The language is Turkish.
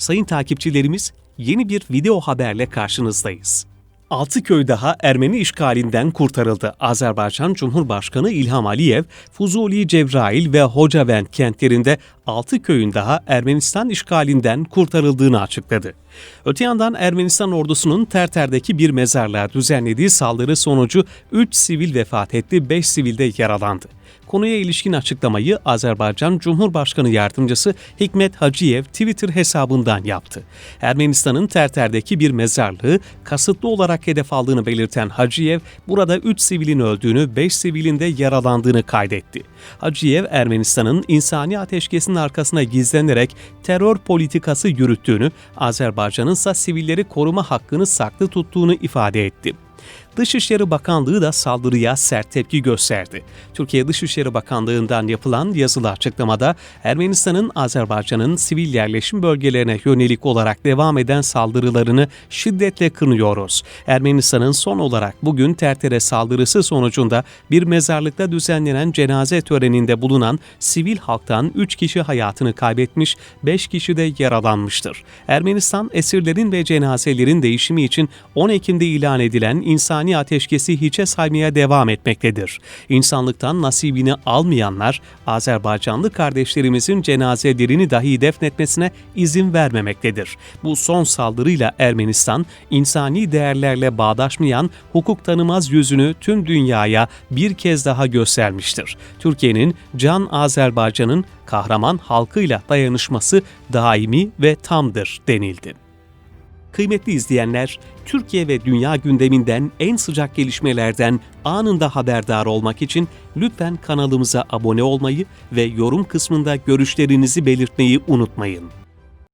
Sayın takipçilerimiz, yeni bir video haberle karşınızdayız. Altı köy daha Ermeni işgalinden kurtarıldı. Azerbaycan Cumhurbaşkanı İlham Aliyev, Fuzuli, Cebrail ve Hocavent kentlerinde 6 köyün daha Ermenistan işgalinden kurtarıldığını açıkladı. Öte yandan Ermenistan ordusunun Terter'deki bir mezarlığa düzenlediği saldırı sonucu 3 sivil vefat etti, 5 sivil de yaralandı. Konuya ilişkin açıklamayı Azerbaycan Cumhurbaşkanı Yardımcısı Hikmet Hacıyev Twitter hesabından yaptı. Ermenistan'ın Terter'deki bir mezarlığı kasıtlı olarak hedef aldığını belirten Hacıyev, burada 3 sivilin öldüğünü, 5 sivilin de yaralandığını kaydetti. Hacıyev, Ermenistan'ın insani ateşkesin arkasına gizlenerek terör politikası yürüttüğünü, Azerbaycan'ın ise sivilleri koruma hakkını saklı tuttuğunu ifade etti. Dışişleri Bakanlığı da saldırıya sert tepki gösterdi. Türkiye Dışişleri Bakanlığı'ndan yapılan yazılı açıklamada Ermenistan'ın Azerbaycan'ın sivil yerleşim bölgelerine yönelik olarak devam eden saldırılarını şiddetle kınıyoruz. Ermenistan'ın son olarak bugün Tertere saldırısı sonucunda bir mezarlıkta düzenlenen cenaze töreninde bulunan sivil halktan 3 kişi hayatını kaybetmiş, 5 kişi de yaralanmıştır. Ermenistan esirlerin ve cenazelerin değişimi için 10 Ekim'de ilan edilen insani ateşkesi hiçe saymaya devam etmektedir. İnsanlıktan nasibini almayanlar Azerbaycanlı kardeşlerimizin cenazelerini dahi defnetmesine izin vermemektedir. Bu son saldırıyla Ermenistan insani değerlerle bağdaşmayan hukuk tanımaz yüzünü tüm dünyaya bir kez daha göstermiştir. Türkiye'nin Can Azerbaycan'ın kahraman halkıyla dayanışması daimi ve tamdır denildi. Kıymetli izleyenler, Türkiye ve dünya gündeminden en sıcak gelişmelerden anında haberdar olmak için lütfen kanalımıza abone olmayı ve yorum kısmında görüşlerinizi belirtmeyi unutmayın.